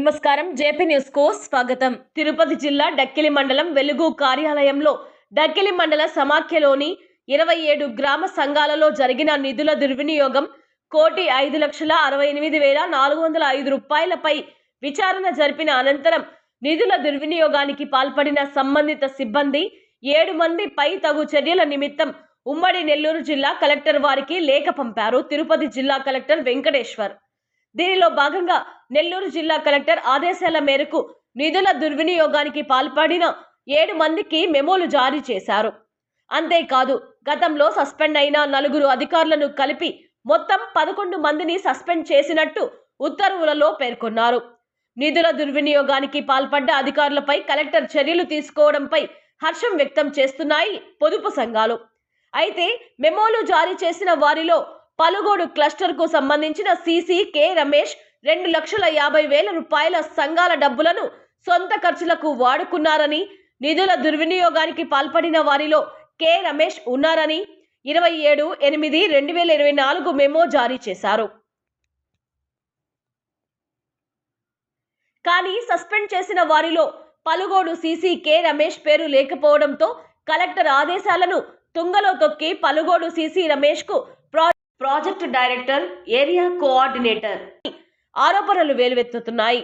నమస్కారం. జేపీ న్యూస్కు స్వాగతం. తిరుపతి జిల్లా డక్కిలి మండలం వెలుగు కార్యాలయంలో డక్కిలి మండల సమాఖ్యలోని ఇరవై ఏడు గ్రామ సంఘాలలో జరిగిన నిధుల దుర్వినియోగం కోటి ఐదు లక్షల అరవై ఎనిమిది వేల నాలుగు వందల ఐదు రూపాయలపై విచారణ జరిపిన అనంతరం నిధుల దుర్వినియోగానికి పాల్పడిన సంబంధిత సిబ్బంది ఏడు మంది పై తగు చర్యల నిమిత్తం ఉమ్మడి నెల్లూరు జిల్లా కలెక్టర్ వారికి లేఖ పంపారు. తిరుపతి జిల్లా కలెక్టర్ వెంకటేశ్వర్. దీనిలో భాగంగా నెల్లూరు జిల్లా కలెక్టర్ ఆదేశాల మేరకు నిధుల దుర్వినియోగానికి పాల్పడిన ఏడు మందికి మెమోలు జారీ చేశారు. అంతేకాదు గతంలో సస్పెండ్ అయిన నలుగురు అధికారులను కలిపి మొత్తం పదకొండు మందిని సస్పెండ్ చేసినట్టు ఉత్తర్వులలో పేర్కొన్నారు. నిధుల దుర్వినియోగానికి పాల్పడ్డ అధికారులపై కలెక్టర్ చర్యలు తీసుకోవడంపై హర్షం వ్యక్తం చేస్తున్నాయి పొదుపు సంఘాలు. అయితే మెమోలు జారీ చేసిన వారిలో పలుగోడు క్లస్టర్కు సంబంధించిన సీసీ కె రమేష్ రెండు లక్షల యాభై వేల రూపాయల సంఘాల డబ్బులను సొంత ఖర్చులకు వాడుకున్నారని నిధుల దుర్వినియోగానికి పాల్పడిన వారిలో కె రమేష్ ఉన్నారని ఇరవై ఏడు ఎనిమిది రెండు వేల ఇరవై నాలుగు మెమో జారీ చేశారు. కానీ సస్పెండ్ చేసిన వారిలో పలుగోడు సీసీ కె రమేష్ పేరు లేకపోవడంతో కలెక్టర్ ఆదేశాలను తుంగలో తొక్కి పలుగోడు సీసీ రమేష్కు ప్రాజెక్టు డైరెక్టర్ ఏరియా కోఆర్డినేటర్. ఆరోపణలు వెలువెత్తుతున్నాయి.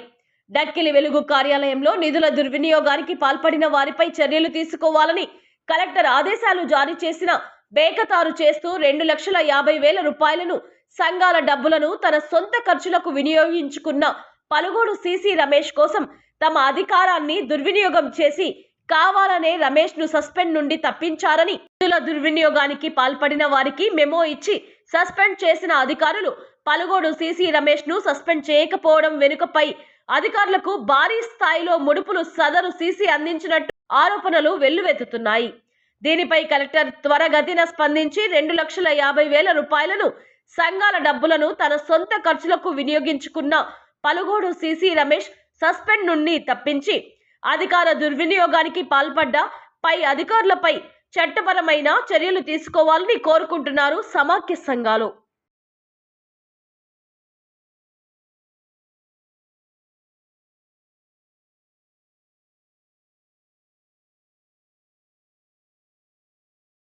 డక్కిలి వెలుగు కార్యాలయంలో నిధుల దుర్వినియోగానికి పాల్పడిన వారిపై చర్యలు తీసుకోవాలని కలెక్టర్ ఆదేశాలు జారీ చేసిన బేకతారు చేస్తూ రెండు లక్షల యాభై వేల రూపాయలను సంఘాల డబ్బులను తన సొంత ఖర్చులకు వినియోగించుకున్న పలుగోడు సీసీ రమేష్ కోసం తమ అధికారాన్ని దుర్వినియోగం చేసి కావాలనే రమేష్ను సస్పెండ్ నుండి తప్పించారని నిధుల దుర్వినియోగానికి పాల్పడిన వారికి మెమో ఇచ్చి సస్పెండ్ చేసిన అధికారులు పలుగోడు సీసీ రమేష్ను సస్పెండ్ చేయకపోవడం వెనుకపై అధికారులకు భారీ స్థాయిలో ముడుపులు సదరు సీసీ అందించినట్టు ఆరోపణలు వెల్లువెత్తుతున్నాయి. దీనిపై కలెక్టర్ త్వరగతిన స్పందించి రెండు లక్షల యాభై వేల రూపాయలను సంఘాల డబ్బులను తన సొంత ఖర్చులకు వినియోగించుకున్న పలుగోడు సీసీ రమేష్ సస్పెండ్ నుండి తప్పించి అధికార దుర్వినియోగానికి పాల్పడ్డ పై అధికారులపై చట్టపరమైన చర్యలు తీసుకోవాలని కోరుకుంటున్నారు సమాఖ్య సంఘాలు.